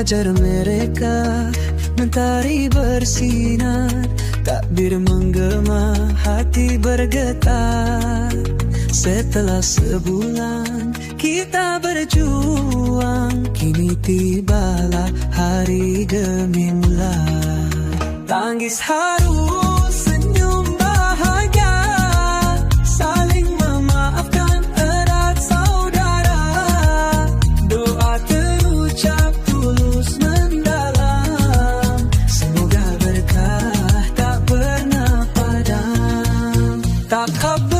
fajar mereka. Mentari bersinar Takbir menggema Hati bergetar. Setelah sebulan Kita berjuang Kini tibalah Hari gemilang. Tangis haru takabur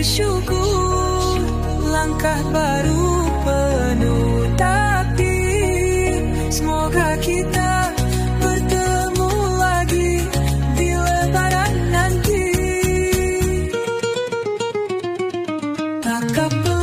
bersyukur. Langkah baru penuh takdir. Semoga kita bertemu lagi di lebaran nanti. Tak kapan